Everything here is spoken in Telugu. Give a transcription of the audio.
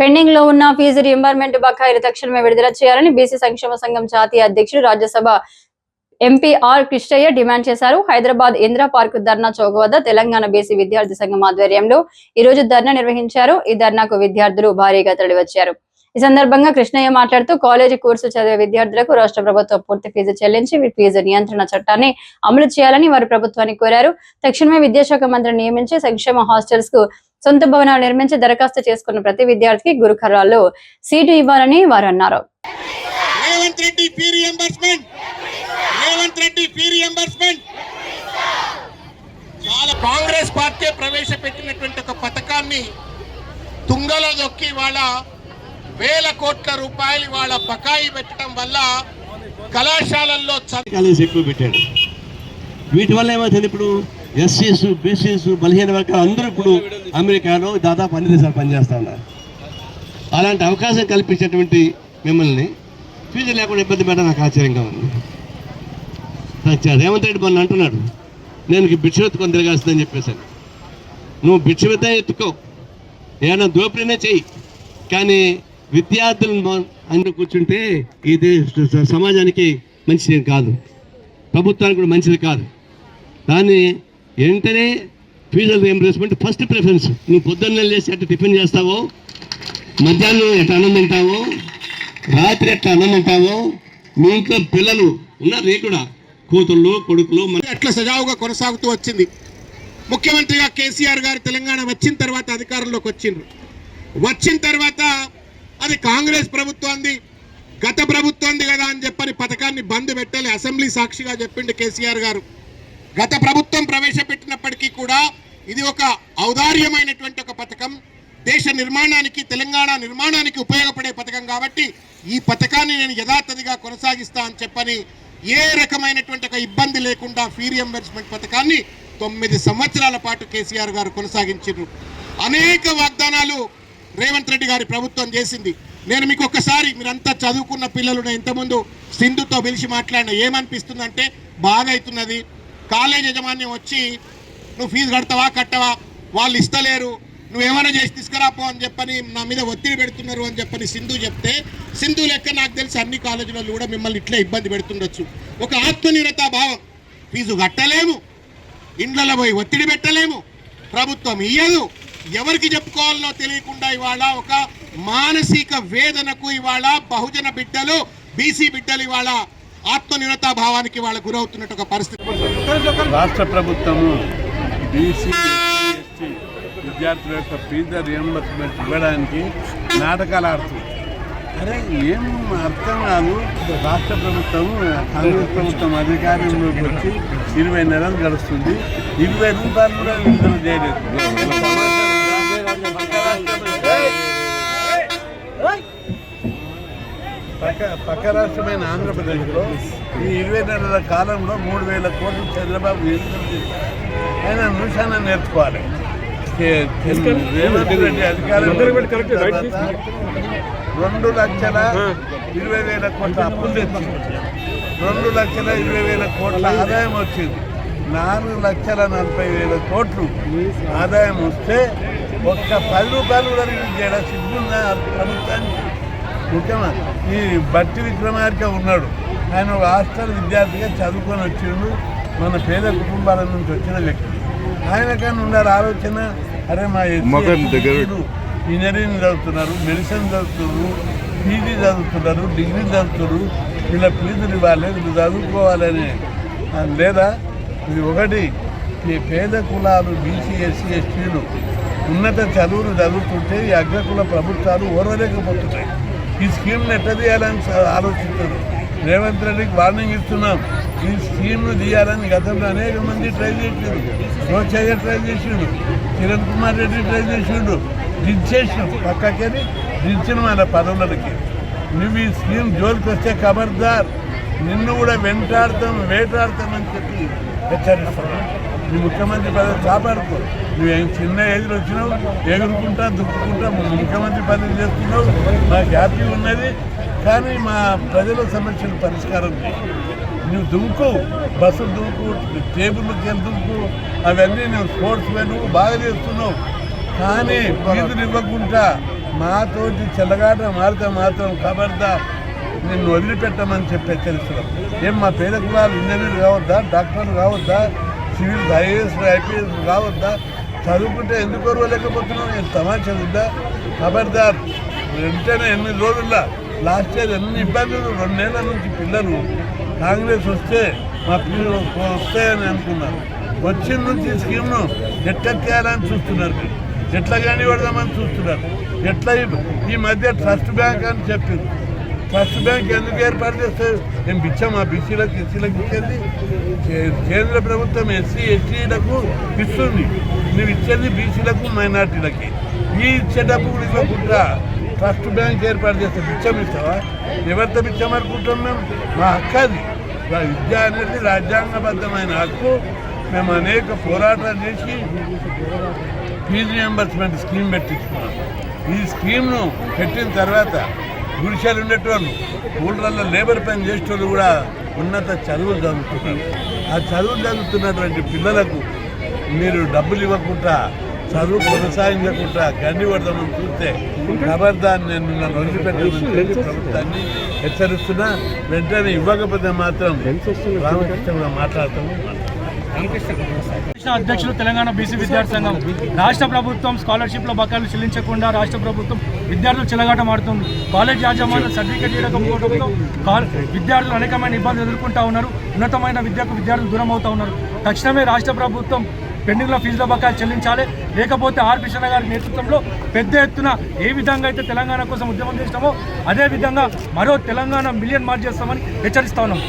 పెండింగ్లో ఉన్న ఫీజు రియంబర్మెంట్ బకాయిలు తక్షణమే విడుదల చేయాలని బీసీ సంక్షేమ సంఘం జాతీయ అధ్యక్షుడు Rajya Sabha MP R Krishnaiah demand చేశారు. హైదరాబాద్ ఇందిరా పార్క్ ధర్నా చౌక్ వద్ద తెలంగాణ బీసీ విద్యార్థి సంఘం ఆధ్వర్యంలో ఈ రోజు ధర్నా నిర్వహించారు. ఈ ధర్నాకు విద్యార్థులు భారీగా తరలివచ్చారు. ఈ సందర్భంగా కృష్ణయ్య మాట్లాడుతూ కాలేజీ కోర్సు చదివే విద్యార్థులకు రాష్ట్ర ప్రభుత్వం పూర్తి ఫీజు చెల్లించి ఫీజు నియంత్రణ చట్టాన్ని అమలు చేయాలని వారు ప్రభుత్వాన్ని కోరారు. తక్షణమే విద్యాశాఖ మంత్రిని నియమించి సంక్షేమ హాస్టల్స్కు సొంత భవనాలు నిర్మించి దరఖాస్తు చేసుకున్న ప్రతి విద్యార్థికి గురుకరాల్లో సీటు ఇవ్వాలని వారు అన్నారు కాంగ్రెస్ పార్టీ ప్రవేశపెట్టినటువంటి ఒక పథకాన్ని తుంగలో దొక్కి వాళ్ళ వేల కోట్ల రూపాయలు వాళ్ళ బకాయి పెట్టడం వల్ల కళాశాలల్లో చదువు ఎక్కువ పెట్టాడు. వీటి వల్ల ఏమవుతుంది ఇప్పుడు? ఎస్సీస్ బీసీస్ బలహీన వర్గాలు అందరూ ఇప్పుడు అమెరికాలో దాదాపు అన్ని దేశాలు పనిచేస్తూ ఉన్నారు. అలాంటి అవకాశం కల్పించేటువంటి మిమ్మల్ని ఫీజు లేకుండా ఇబ్బంది పెట్టడం నాకు ఆశ్చర్యంగా ఉంది. రేవంత్ రెడ్డి మొన్న అంటున్నాడు నేను భిక్ష ఎత్తుకొని తిరగాల్సిందని చెప్పేశాను. నువ్వు భిక్షవిత ఎత్తుకో ఏమైనా దోపిడీనే చెయ్యి. కానీ విద్యార్థులను అందరూ కూర్చుంటే ఇది సమాజానికి మంచిది కాదు. ప్రభుత్వానికి కూడా మంచిది కాదు. దాన్ని వెంటనే ఫీజుల రియంబర్స్మెంట్ ఫస్ట్ ప్రిఫరెన్స్ నువ్వు పొద్దున్న లేచి అట్లా టిఫిన్ చేస్తావో మధ్యాహ్నం ఎట్లా అన్నం తింటావో రాత్రి ఎట్లా అన్నం తింటావో మీ ఇంట్లో పిల్లలు ఉన్నారు నీ కూడా కూతుళ్ళు కొడుకులు మన అట్లా సజావుగా కొనసాగుతూ వచ్చింది. ముఖ్యమంత్రిగా కేసీఆర్ గారు తెలంగాణ వచ్చిన తర్వాత అధికారంలోకి వచ్చిండ్రు. వచ్చిన తర్వాత అది కాంగ్రెస్ ప్రభుత్వంది గత ప్రభుత్వంది కదా అని చెప్పని పథకాన్ని బంద్ పెట్టాలి అసెంబ్లీ సాక్షిగా చెప్పిండు కేసీఆర్ గారు. గత ప్రభుత్వం ప్రవేశపెట్టినప్పటికీ కూడా ఇది ఒక ఔదార్యమైనటువంటి ఒక పథకం. దేశ నిర్మాణానికి తెలంగాణ నిర్మాణానికి ఉపయోగపడే పథకం కాబట్టి ఈ పథకాన్ని నేను యథాతథిగా కొనసాగిస్తా అని చెప్పని ఏ రకమైనటువంటి ఒక ఇబ్బంది లేకుండా ఫీ రియంబర్స్మెంట్ పథకాన్ని తొమ్మిది సంవత్సరాల పాటు కేసీఆర్ గారు కొనసాగించారు అనేక వాగ్దానాలు రేవంత్ రెడ్డి గారి ప్రభుత్వం చేసింది. నేను మీకు ఒక్కసారి మీరంతా చదువుకున్న పిల్లలు ఇంతకుముందు సింధుతో పిలిచి మాట్లాడిన ఏమనిపిస్తుందంటే బాధ అవుతున్నది కాలేజ్ యజమాన్యం వచ్చి నువ్వు ఫీజు కడతావా కట్టవా? వాళ్ళు ఇస్తలేరు. నువ్వేమైనా చేసి తీసుకురాపో అని చెప్పని నా మీద ఒత్తిడి పెడుతున్నారు అని చెప్పని సింధు చెప్తే సింధు లెక్క నాకు తెలిసి అన్ని కాలేజీలలో కూడా మిమ్మల్ని ఇట్లే ఇబ్బంది పెడుతుండొచ్చు. ఒక ఆత్మనిరత భావం. ఫీజు కట్టలేము. ఇండ్లలో పోయి ఒత్తిడి పెట్టలేము. ప్రభుత్వం ఇయ్యదు. ఎవరికి చెప్పుకోవాలనో తెలియకుండా ఇవాళ ఒక మానసిక వేదనకు ఇవాళ బహుజన బిడ్డలు బీసీ బిడ్డలు ఇవాళ ఆత్మనిరతా భావానికి వాళ్ళు గురవుతున్నట్టు ఒక పరిస్థితి. రాష్ట్ర ప్రభుత్వము బీసీ విద్యార్థుల యొక్క ఫీజు రియంబర్స్మెంట్ ఇవ్వడానికి నాటకాలు ఆడుతుంది. అరే ఏం అర్థం కాదు. రాష్ట్ర ప్రభుత్వం కాంగ్రెస్ ప్రభుత్వం అధికారంలోకి వచ్చి ఇరవై నెలలు గడుస్తుంది. ఇరవై రూపాయలు కూడా విడుదల చేయలేదు. పక్క పక్క రాష్ట్రమైన ఆంధ్రప్రదేశ్లో ఈ ఇరవై నెలల కాలంలో మూడు వేల కోట్లు చంద్రబాబు ఆయన నిమిషాన్ని నేర్చుకోవాలి. కే- రేవంత్ రెడ్డి అధికారం రెండు లక్షల ఇరవై వేల కోట్ల అప్పులు తెచ్చింది. రెండు లక్షల ఇరవై వేల కోట్ల ఆదాయం వచ్చింది. నాలుగు లక్షల నలభై వేల కోట్లు ఆదాయం వస్తే ఒక్క పది రూపాయలు కూడా చేయడం సిగ్గుందా ప్రభుత్వానికి? ముఖ్యమంత్రి ఈ బట్టి విక్రమార్క ఉన్నాడు. ఆయన ఒక హాస్టల్ విద్యార్థిగా చదువుకొని వచ్చిండు. మన పేద కుటుంబాల నుంచి వచ్చిన వ్యక్తి. ఆయన కానీ ఉండాలి ఆలోచన అరే మా ఇంజనీరింగ్ చదువుతున్నారు మెడిసిన్ చదువుతున్నారు పీజీ చదువుతున్నారు డిగ్రీ చదువుతున్నారు. వీళ్ళ ఫీజులు ఇవ్వాలి వీళ్ళు చదువుకోవాలని. లేదా ఇది ఒకటి ఈ పేద కులాలు బీసీ ఎస్సీ ఎస్టీలు ఉన్నత చదువులు చదువుతుంటే ఈ అగ్రకుల ప్రభుత్వాలు ఓర్వలేకపోతున్నాయి. ఈ స్కీమ్ని ఎట్లా తీయాలని ఆలోచిస్తారు. రేవంత్ రెడ్డికి వార్నింగ్ ఇస్తున్నాం. ఈ స్కీమ్ను తీయాలని గతంలో అనేక మంది ట్రై చేసిండు రోచయ్య ట్రై చేసిండు. కిరణ్ కుమార్ రెడ్డి ట్రై చేసిండు. దించేసినాం. పక్కకెళ్ళి దించిన మన పదవులకి. నువ్వు ఈ స్కీమ్ జోలికి వస్తే ఖబర్దార్ నిన్ను కూడా వెంటాడతాం వేటాడతామని చెప్పి హెచ్చరిస్తున్నాం. నీ ముఖ్యమంత్రి పదవి కాపాడుకో. నువ్వేం చిన్న ఏజ్లో వచ్చినావు ఎగురుకుంటా దుక్కుకుంటా ముఖ్యమంత్రి పదవి చేస్తున్నావు నాకు హ్యాపీ ఉన్నది కానీ మా ప్రజల సమస్యలు పరిష్కారం నువ్వు దుమ్ముకు బస్సు దుమ్ముకు టేబుల్ దుమ్ముకు అవన్నీ నువ్వు స్పోర్ట్స్ మెన్ బాగా చేస్తున్నావు. కానీ ఫీజులు ఇవ్వకుండా మాతోటి చెల్లగాట మారితే మాత్రం ఖబర్దా నిన్ను వదిలిపెట్టమని చెప్పి తెలుసు ఏం మా పేద కులాలు ఇంజనీర్లు కావద్దా డాక్టర్లు కావద్దా? సివిల్ ఐఏఎస్ ఐపీఎస్ కావద్దా చదువుకుంటే ఎందుకు వరవలేకపోతున్నాం నేను తమాషా ఉందా ఖబర్దార్ వెంటనే ఎన్ని రోజుల్లో? లాస్ట్ ఇయర్ ఎన్ని ఇబ్బందులు? రెండేళ్ళ నుంచి పిల్లలు కాంగ్రెస్ వస్తే మా పిల్లలు వస్తాయని అనుకున్నారు. వచ్చిన నుంచి స్కీమ్ను ఎట్టెక్కేయాలని చూస్తున్నారు మీరు. ఎట్లా కానీ పడదామని చూస్తున్నారు. ఎట్లా ఈ- ఈ మధ్య ట్రస్ట్ బ్యాంక్ అని చెప్పింది. ట్రస్ట్ బ్యాంక్ ఎందుకు ఏర్పాటు చేస్తారు? మేము ఇచ్చామా బీసీలకు ఎస్సీలకు ఇచ్చేది కేంద్ర ప్రభుత్వం ఎస్సీ ఎస్టీలకు ఇస్తుంది. నువ్వు ఇచ్చేది బీసీలకు మైనార్టీలకి. ఈ ఇచ్చే డబ్బు ఇవ్వకుండా ట్రస్ట్ బ్యాంక్ ఏర్పాటు చేస్తే బిచ్చం ఇస్తావా? ఎవరితో బిచ్చం మేము మా హక్కు అది విద్య అనేది రాజ్యాంగబద్ధమైన హక్కు. మేము అనేక పోరాటాలు చేసి ఫీజు రియంబర్స్మెంట్ స్కీమ్ పెట్టించుకున్నాం. ఈ స్కీమ్ను పెట్టిన తర్వాత గుడిసెలు ఉండేటోళ్ళు. ఊళ్ళల్లో లేబర్ పని చేసేటోళ్ళు కూడా ఉన్నత చదువులు చదువుతున్నారు. ఆ చదువులు చదువుతున్నటువంటి పిల్లలకు మీరు డబ్బులు ఇవ్వకుండా చదువు కొనసాగించకుండా గండి పడదామని చూస్తే ఖబర్దార్ నేను నన్ను వదిలిపెట్టమని చెప్పి ప్రభుత్వాన్ని హెచ్చరిస్తున్నా. వెంటనే ఇవ్వకపోతే మాత్రం రామకృష్ణ మాట్లాడతాము. కృష్ణ అధ్యక్షులు తెలంగాణ బీసీ విద్యార్థి సంఘం. రాష్ట్ర ప్రభుత్వం స్కాలర్షిప్లో బకాయిలు చెల్లించకుండా రాష్ట్ర ప్రభుత్వం విద్యార్థులు చెలగాటమాడుతుంది కాలేజ్ యాజమాన్యం సర్టిఫికేట్ ఇవ్వకపోవడంతో విద్యార్థులు అనేకమైన ఇబ్బందులు ఎదుర్కొంటా ఉన్నారు. ఉన్నతమైన విద్యకు విద్యార్థులు దూరం అవుతా ఉన్నారు. తక్షణమే రాష్ట్ర ప్రభుత్వం పెండింగ్లో ఫీజుల బకాయిలు చెల్లించాలి. లేకపోతే ఆర్ కృష్ణ గారి నేతృత్వంలో పెద్ద ఎత్తున ఏ విధంగా అయితే తెలంగాణ కోసం ఉద్యమం చేసినామో అదే విధంగా మరో తెలంగాణ మిలియన్ మార్చేస్తామని హెచ్చరిస్తా ఉన్నాం.